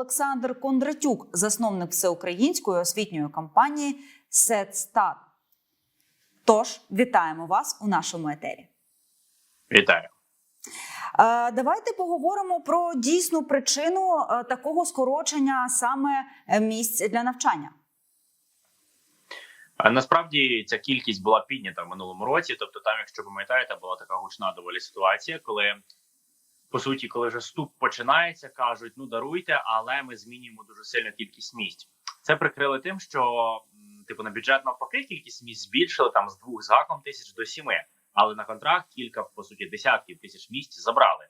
Олександр Кондратюк, засновник всеукраїнської освітньої кампанії «Сетстат». Тож вітаємо вас у нашому етері. Вітаю. Е, Давайте поговоримо про дійсну причину е, такого скорочення саме місць для навчання. Насправді ця кількість була піднята в минулому році. Тобто, там, якщо пам'ятаєте, була така гучна доволі ситуація, коли по суті, коли вже вступ починається, кажуть: ну даруйте, але ми змінюємо дуже сильно кількість місць. Це прикрили тим, що типу на бюджет навпаки кількість місць збільшили там з двох з тисяч до сіми, але на контракт кілька по суті десятків тисяч місць забрали.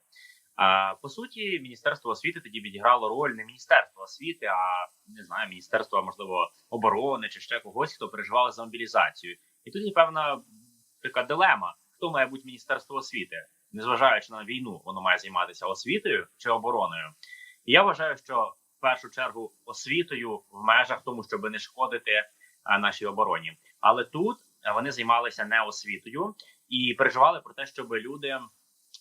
А по суті, міністерство освіти тоді відіграло роль не міністерства освіти, а не знаю, міністерства можливо оборони чи ще когось, хто переживав за мобілізацію. І тут є певна така дилема: хто має бути міністерство освіти, незважаючи на війну, воно має займатися освітою чи обороною. І я вважаю, що в першу чергу освітою в межах тому, щоб не шкодити а, нашій обороні. Але тут вони займалися не освітою і переживали про те, щоб люди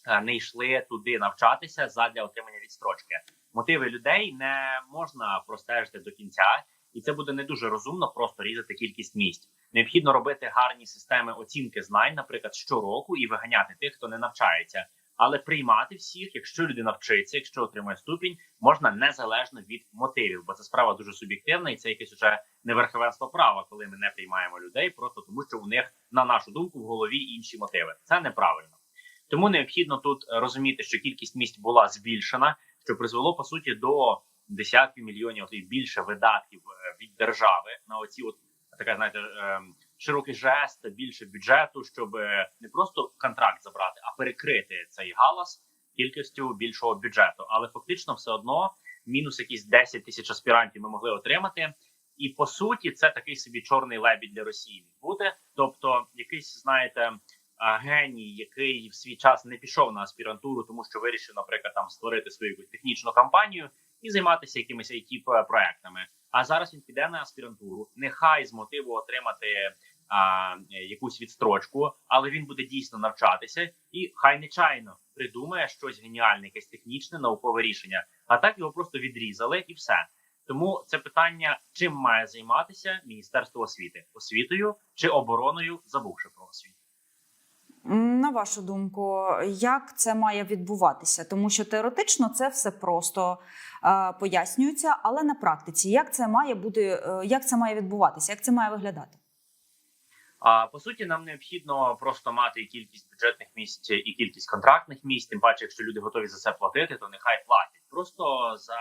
е, не йшли туди навчатися задля отримання відстрочки. Мотиви людей не можна простежити до кінця, і це буде не дуже розумно просто різати кількість місць. Необхідно робити гарні системи оцінки знань, наприклад, щороку, і виганяти тих, хто не навчається. Але приймати всіх, якщо людина вчиться, якщо отримує ступінь, можна незалежно від мотивів, бо це справа дуже суб'єктивна, і це якесь уже не верховенство права, коли ми не приймаємо людей, просто тому що у них, на нашу думку, в голові інші мотиви. Це неправильно. Тому необхідно тут розуміти, що кількість місць була збільшена, що призвело по суті до десятків мільйонів і більше видатків е, від держави на оці, от така знаєте, ем, широкий жест, більше бюджету, щоб е, не просто контракт забрати, а перекрити цей галас кількістю більшого бюджету. Але фактично, все одно мінус якісь 10 тисяч аспірантів ми могли отримати. І по суті, це такий собі чорний лебідь для Росії буде. Тобто, якийсь, знаєте, геній, який в свій час не пішов на аспірантуру, тому що вирішив, наприклад, там створити свою технічну кампанію і займатися якимись it проектами. А зараз він піде на аспірантуру, нехай з мотиву отримати а, якусь відстрочку, але він буде дійсно навчатися, і хай нечайно придумає щось геніальне, якесь технічне наукове рішення. А так його просто відрізали, і все. Тому це питання, чим має займатися Міністерство освіти освітою чи обороною, забувши про освіту. На вашу думку, як це має відбуватися? Тому що теоретично це все просто е, пояснюється, але на практиці як це має бути, е, як це має відбуватися, як це має виглядати? А по суті, нам необхідно просто мати кількість бюджетних місць і кількість контрактних місць. Тим паче, якщо люди готові за це платити, то нехай платять. Просто за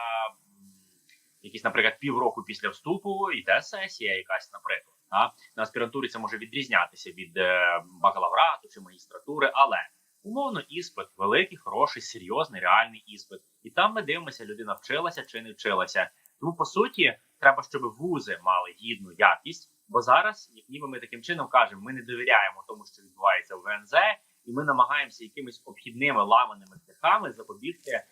якісь, наприклад, півроку після вступу йде сесія, якась, наприклад. А на аспірантурі це може відрізнятися від е, бакалаврату чи магістратури, але умовно іспит великий, хороший, серйозний, реальний іспит. І там ми дивимося, людина вчилася чи не вчилася. Тому по суті, треба, щоб вузи мали гідну якість. Бо зараз, ніби ми таким чином кажемо, ми не довіряємо тому, що відбувається в ВНЗ, і ми намагаємося якимись обхідними ламаними шляхами запобігти е,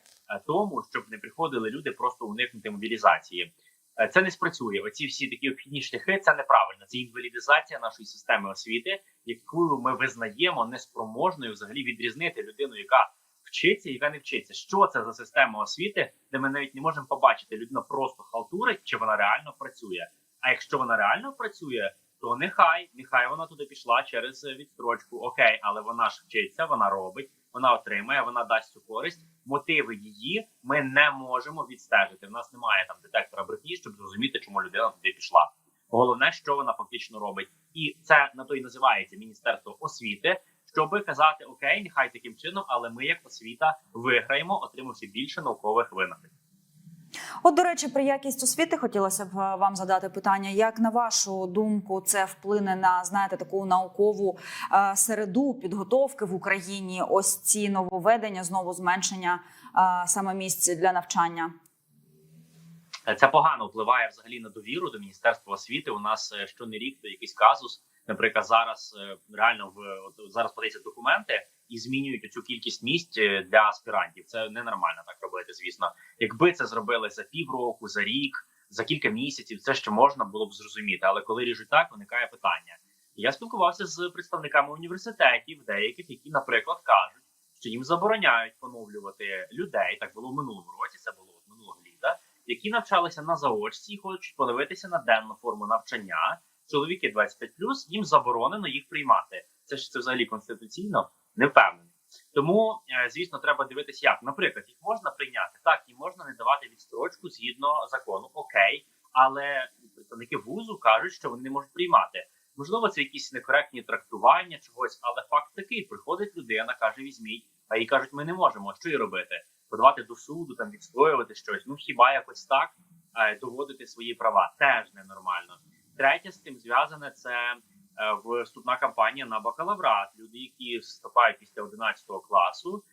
тому, щоб не приходили люди просто уникнути мобілізації. Е, Це не спрацює. Оці всі такі обхідні шляхи це неправильно. Це інвалідизація нашої системи освіти, яку ми визнаємо неспроможною взагалі відрізнити людину, яка вчиться, яка не вчиться. Що це за система освіти, де ми навіть не можемо побачити, людина просто халтурить, чи вона реально працює. А якщо вона реально працює, то нехай, нехай вона туди пішла через відстрочку. Окей, але вона ж вчиться, вона робить, вона отримає, вона дасть цю користь. Мотиви її ми не можемо відстежити. В нас немає там детектора брехні, щоб зрозуміти, чому людина туди пішла. Головне, що вона фактично робить, і це на то і називається Міністерство освіти, щоб казати Окей, нехай таким чином, але ми, як освіта, виграємо, отримавши більше наукових винаходів. От, до речі, про якість освіти хотілося б е, вам задати питання. Як на вашу думку, це вплине на знаєте таку наукову е, середу підготовки в Україні? Ось ці нововведення, знову зменшення е, саме місць для навчання? Це погано впливає взагалі на довіру до міністерства освіти. У нас е, що не рік то якийсь казус. Наприклад, зараз е, реально в зараз подаються документи і змінюють цю кількість місць е, для аспірантів. Це ненормально так робити. Звісно, якби це зробили за півроку, за рік, за кілька місяців, це ще можна було б зрозуміти. Але коли ріжуть так, виникає питання. Я спілкувався з представниками університетів, деяких, які, наприклад, кажуть, що їм забороняють поновлювати людей. Так було в минулому році. Це було минулого літа. які навчалися на заочці і хочуть подивитися на денну форму навчання. Чоловіки 25+, їм заборонено їх приймати. Це ж це взагалі конституційно не впевнений. Тому, е, звісно, треба дивитися, як. Наприклад, їх можна прийняти, так і можна не давати відстрочку згідно закону, окей, але представники вузу кажуть, що вони не можуть приймати. Можливо, це якісь некоректні трактування чогось, але факт такий: приходить людина, каже: візьміть, а їй кажуть, ми не можемо. Що їй робити? Подавати до суду, там відстоювати щось. Ну хіба якось так е, доводити свої права? Теж ненормально. Третє з тим зв'язане це е, вступна кампанія на бакалаврат. Люди, які вступають після 11 класу,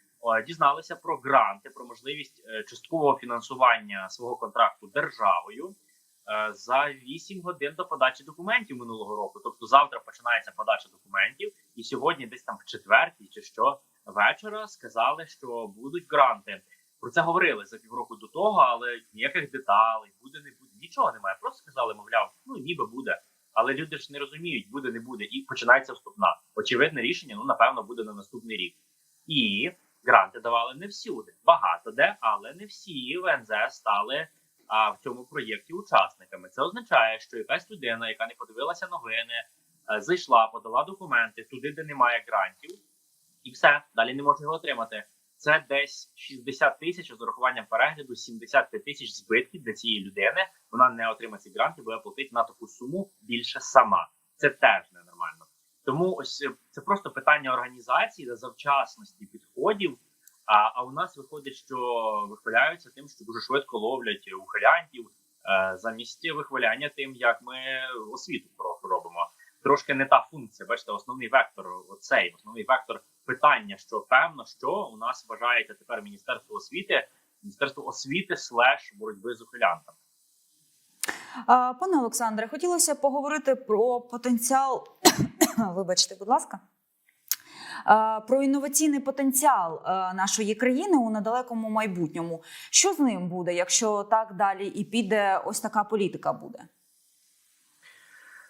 дізналися про гранти, про можливість е, часткового фінансування свого контракту державою е, за 8 годин до подачі документів минулого року. Тобто завтра починається подача документів, і сьогодні, десь там в четвертій чи що вечора, сказали, що будуть гранти. Про це говорили за півроку до того, але ніяких деталей, буде, не буде, нічого немає. Просто сказали, мовляв, ну ніби буде. Але люди ж не розуміють, буде, не буде, і починається вступна. Очевидне рішення, ну напевно, буде на наступний рік. І гранти давали не всюди, багато де, але не всі в НЗ стали а, в цьому проєкті учасниками. Це означає, що якась людина, яка не подивилася новини, е, зайшла, подала документи туди, де немає грантів, і все далі не може його отримати. Це десь 60 тисяч з урахуванням перегляду, 75 тисяч збитків для цієї людини. Вона не отримає ці гранти, буде платити на таку суму більше сама. Це теж ненормально. Тому ось е, це просто питання організації та завчасності підходів. А, а у нас виходить, що вихваляються тим, що дуже швидко ловлять ухилянтів е, замість вихваляння тим, як ми освіту робимо. Трошки не та функція. Бачите, основний вектор, оцей основний вектор питання, що певно, що у нас вважається тепер Міністерство освіти, Міністерство освіти слеш боротьби з ухилянтами. Пане Олександре, хотілося поговорити про потенціал. Вибачте, будь ласка. Про інноваційний потенціал нашої країни у недалекому майбутньому. Що з ним буде, якщо так далі і піде, ось така політика буде?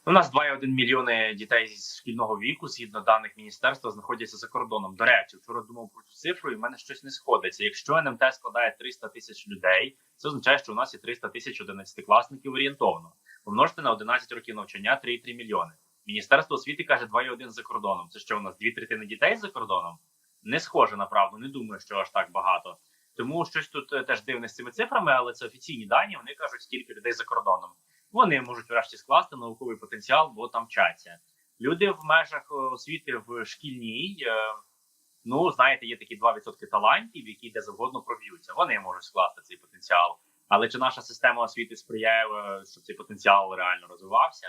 У нас 2,1 мільйони дітей з шкільного віку, згідно даних міністерства, знаходяться за кордоном. До речі, вчора думав про цю цифру, і в мене щось не сходиться. Якщо НМТ складає 300 тисяч людей, це означає, що у нас є 300 тисяч 11-класників орієнтовно. Помножте на 11 років навчання 3,3 мільйони. Міністерство освіти каже 2,1 за кордоном. Це що у нас дві третини дітей за кордоном? Не схоже на правду. Не думаю, що аж так багато. Тому щось тут е, теж дивне з цими цифрами, але це офіційні дані. Вони кажуть, стільки людей за кордоном. Вони можуть врешті скласти науковий потенціал, бо там вчаться. Люди в межах е, освіти в шкільній. е, Ну, знаєте, є такі 2% талантів, які де завгодно проб'ються. Вони можуть скласти цей потенціал. Але чи наша система освіти сприяє, е, щоб цей потенціал реально розвивався?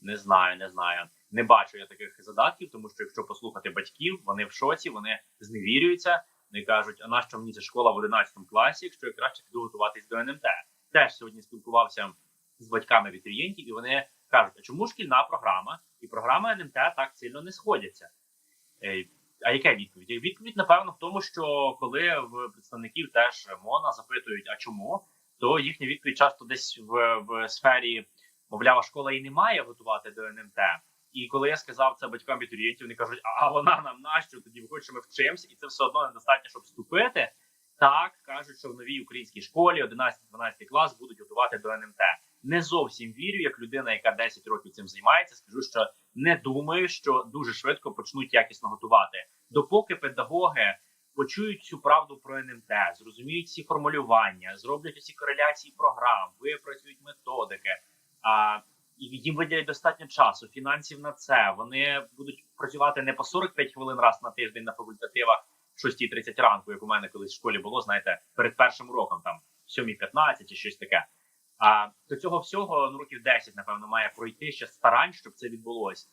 Не знаю, не знаю. Не бачу я таких задатків, тому що якщо послухати батьків, вони в шоці, вони зневірюються. Вони кажуть, а нащо мені ця школа в 11 класі, якщо я краще піду готуватись до НМТ? Теж сьогодні спілкувався з батьками абітурієнтів, і вони кажуть, а чому шкільна програма і програма НМТ так сильно не сходяться? Е, А яка відповідь? Відповідь, напевно, в тому, що коли в представників теж МОНа запитують, а чому, то їхня відповідь часто десь в, в сфері, мовляв, школа і не має готувати до НМТ. І коли я сказав це батькам абітурієнтів, вони кажуть, а вона нам нащо? Тоді виходить, що ми вчимося, і це все одно недостатньо, щоб вступити. Так кажуть, що в новій українській школі 11-12 клас будуть готувати до НМТ. Не зовсім вірю, як людина, яка 10 років цим займається. Скажу, що не думаю, що дуже швидко почнуть якісно готувати. Допоки педагоги почують цю правду про НМТ, зрозуміють ці формулювання, зроблять усі кореляції програм, випрацюють методики. А і їм виділять достатньо часу, фінансів на це. Вони будуть працювати не по 45 хвилин раз на тиждень на факультативах 6.30 ранку, як у мене колись в школі було, знаєте, перед першим роком, там 7.15 чи щось таке. А до цього всього ну років 10, напевно, має пройти ще старань, щоб це відбулося.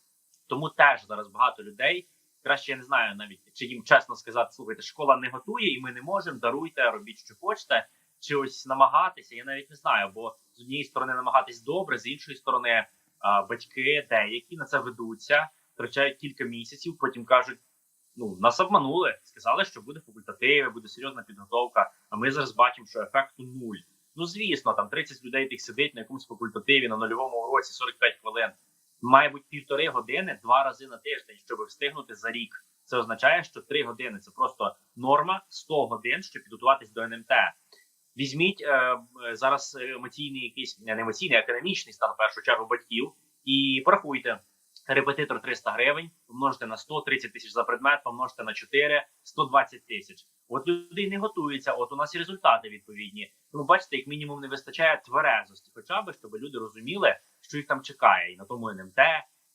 Тому теж зараз багато людей. Краще я не знаю навіть чи їм чесно сказати, слухайте, школа не готує, і ми не можемо. Даруйте, робіть, що хочете, чи ось намагатися. Я навіть не знаю, бо з однієї сторони намагатись добре, з іншої сторони, батьки деякі на це ведуться, втрачають кілька місяців, потім кажуть: ну нас обманули, сказали, що буде факультатив, буде серйозна підготовка. А ми зараз бачимо, що ефекту нуль. Ну звісно, там 30 людей тих сидить на якомусь факультативі на нульовому уроці 45 хвилин. Має бути півтори години два рази на тиждень, щоб встигнути за рік. Це означає, що три години це просто норма 100 годин, щоб підготуватись до НМТ. Візьміть е, е, зараз емоційний якийсь не емоційний, а економічний стан в першу чергу батьків і порахуйте. Репетитор 300 гривень, помножте на 100, 30 тисяч за предмет, помножте на 4, 120 тисяч. От люди не готуються, от у нас і результати відповідні. Тому бачите, як мінімум не вистачає тверезості, хоча б щоб люди розуміли, що їх там чекає, і на тому НМТ,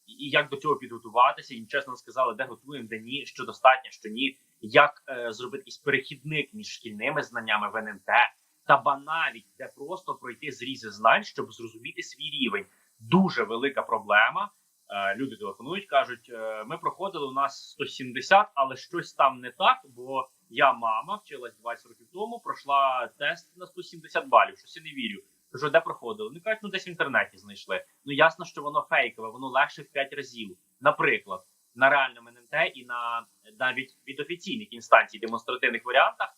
і, і як до цього підготуватися. Їм чесно сказали, де готуємо, де ні, що достатньо, що ні, як е, зробити якийсь перехідник між шкільними знаннями в НМТ, та ба навіть де просто пройти зрізи знань, щоб зрозуміти свій рівень. Дуже велика проблема. Е, Люди телефонують, кажуть: е, ми проходили у нас 170, але щось там не так. Бо я мама вчилась 20 років тому, пройшла тест на 170 балів. Щось я не вірю. Кажу, де проходили? Ну кажуть, ну десь в інтернеті знайшли. Ну ясно, що воно фейкове, воно легше в 5 разів. Наприклад, на реальному НМТ і на навіть від офіційних інстанцій демонстративних варіантах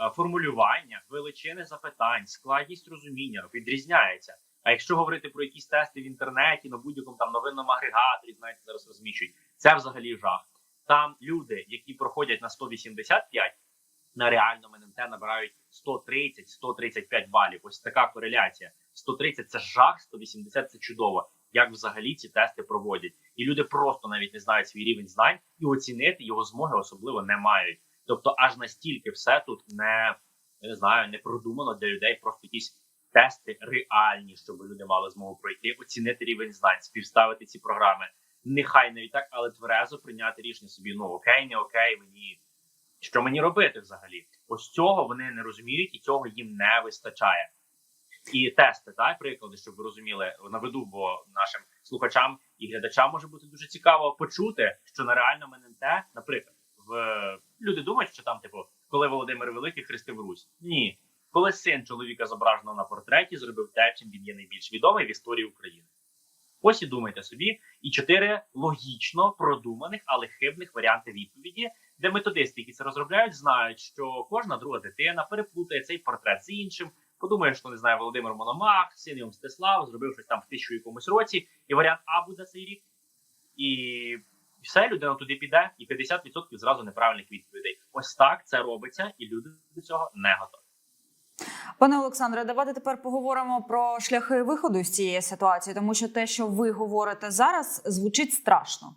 е, формулювання, величини запитань, складність розуміння відрізняється. А якщо говорити про якісь тести в інтернеті, на будь-якому там новинному агрегаторі, знаєте, зараз розміщують, це взагалі жах. Там люди, які проходять на 185, на реальному НМТ набирають 130-135 балів. Ось така кореляція. 130 – це жах, 180 – це чудово. Як взагалі ці тести проводять, і люди просто навіть не знають свій рівень знань і оцінити його змоги особливо не мають. Тобто, аж настільки все тут не, не знаю, не продумано для людей. Просто якісь тести реальні, щоб люди мали змогу пройти, оцінити рівень знань, співставити ці програми. Нехай навіть так, але тверезо прийняти рішення собі. Ну окей, не окей, мені що мені робити взагалі? Ось цього вони не розуміють, і цього їм не вистачає. І тести, так, приклади, щоб ви розуміли, наведу, бо нашим слухачам і глядачам може бути дуже цікаво почути, що на реальному НМТ, наприклад, в люди думають, що там, типу, коли Володимир Великий хрестив Русь. Ні, коли син чоловіка зображено на портреті, зробив те, чим він є найбільш відомий в історії України. Ось і думайте собі, і чотири логічно продуманих, але хибних варіанти відповіді, де методисти, які це розробляють, знають, що кожна друга дитина переплутає цей портрет з іншим. Подумає, що не знаю, Володимир Мономах, син його Мстислав, зробив щось там в тисячу якомусь році, і варіант А буде цей рік. І все, людина туди піде, і 50% зразу неправильних відповідей. Ось так це робиться, і люди до цього не готові. Пане Олександре, давайте тепер поговоримо про шляхи виходу з цієї ситуації, тому що те, що ви говорите зараз, звучить страшно.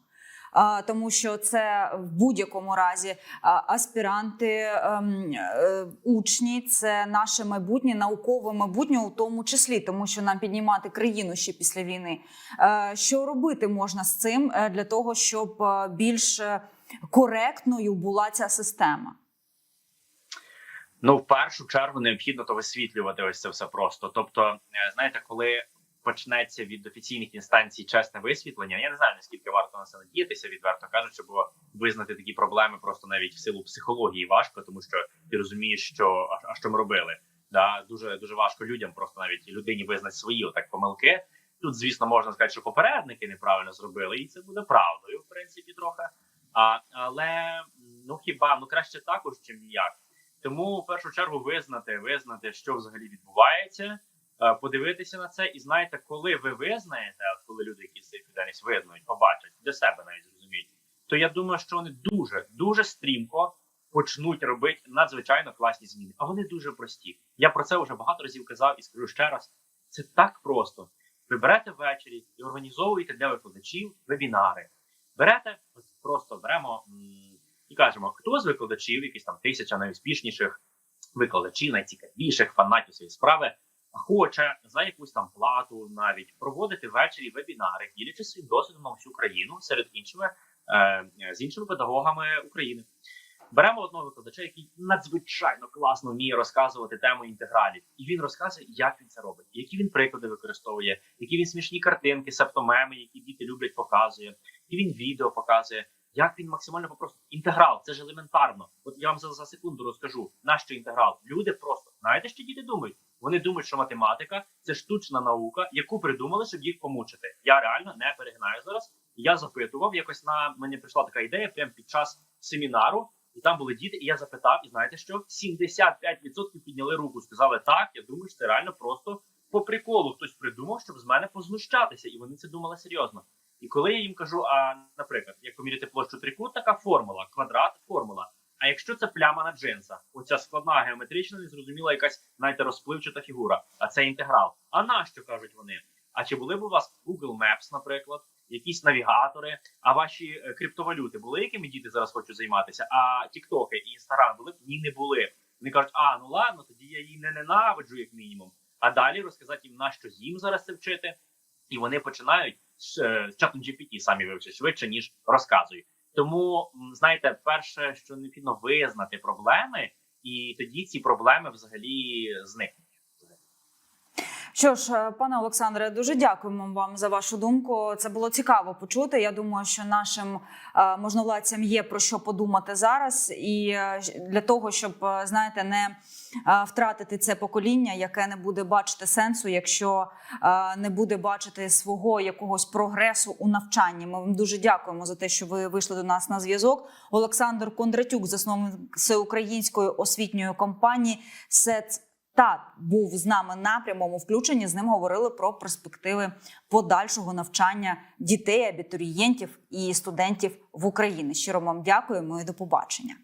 Тому що це в будь-якому разі аспіранти, ем, е, учні, це наше майбутнє, наукове майбутнє, у тому числі, тому що нам піднімати країну ще після війни. Е, що робити можна з цим е, для того, щоб більш коректною була ця система? Ну, в першу чергу необхідно то висвітлювати ось це все просто. Тобто, е, знаєте, коли почнеться від офіційних інстанцій чесне висвітлення, я не знаю наскільки варто на це надіятися, відверто кажучи, бо визнати такі проблеми просто навіть в силу психології важко, тому що ти розумієш, що а, що ми робили. Да, дуже дуже важко людям, просто навіть людині визнати свої отак помилки. Тут, звісно, можна сказати, що попередники неправильно зробили, і це буде правдою, в принципі, трохи. А, Але ну хіба ну краще також, чим ніяк. Тому в першу чергу визнати, визнати, що взагалі відбувається, е, подивитися на це, і знаєте, коли ви визнаєте, от коли люди, які цю відповідальність визнають, побачать для себе навіть зрозуміють, то я думаю, що вони дуже дуже стрімко почнуть робити надзвичайно класні зміни. А вони дуже прості. Я про це вже багато разів казав і скажу ще раз: це так просто. Ви берете ввечері і організовуєте для викладачів вебінари. Берете, просто беремо і кажемо, хто з викладачів, якісь там тисяча найуспішніших викладачів, найцікавіших фанатів своєї справи, хоче за якусь там плату навіть проводити ввечері вебінари, ділячи своїм досвідом на всю країну серед іншими е, з іншими педагогами України. Беремо одного викладача, який надзвичайно класно вміє розказувати тему інтегралів, і він розказує, як він це робить, які він приклади використовує, які він смішні картинки, септомеми, які діти люблять, показує, які він відео показує. Як він максимально попросто інтеграл, це ж елементарно. От я вам за, за секунду розкажу, нащо інтеграл. Люди просто знаєте, що діти думають? Вони думають, що математика це штучна наука, яку придумали, щоб їх помучити. Я реально не перегинаю зараз. Я запитував, якось на мені прийшла така ідея прямо під час семінару, і там були діти, і я запитав, і знаєте що? 75% підняли руку, сказали так. Я думаю, що це реально просто по приколу. Хтось придумав, щоб з мене познущатися, і вони це думали серйозно. І коли я їм кажу, а наприклад, як поміряти площу трикутника, формула, квадрат, формула. А якщо це пляма на джинсах, оця складна геометрична, незрозуміла якась знаєте, розпливчата фігура, а це інтеграл. А нащо кажуть вони? А чи були б у вас Google Maps, наприклад, якісь навігатори, а ваші е, криптовалюти були, якими діти зараз хочуть займатися? А Тіктоки і Інстаграм були б? Ні, не були. Вони кажуть, а ну ладно, тоді я її не ненавиджу, як мінімум. А далі розказати їм, на що їм зараз це вчити, і вони починають з е, чатом GPT самі вивчити швидше, ніж розказують. Тому знаєте, перше, що необхідно визнати проблеми, і тоді ці проблеми взагалі зникнуть. Що ж, е, пане Олександре, дуже дякуємо вам за вашу думку. Це було цікаво почути. Я думаю, що нашим е, можновладцям є про що подумати зараз, і е, для того, щоб знаєте, не втратити це покоління, яке не буде бачити сенсу, якщо не буде бачити свого якогось прогресу у навчанні. Ми вам дуже дякуємо за те, що ви вийшли до нас на зв'язок. Олександр Кондратюк, засновник всеукраїнської освітньої компанії СЕЦ. Та був з нами на прямому включенні. З ним говорили про перспективи подальшого навчання дітей, абітурієнтів і студентів в Україні. Щиро вам дякуємо і до побачення.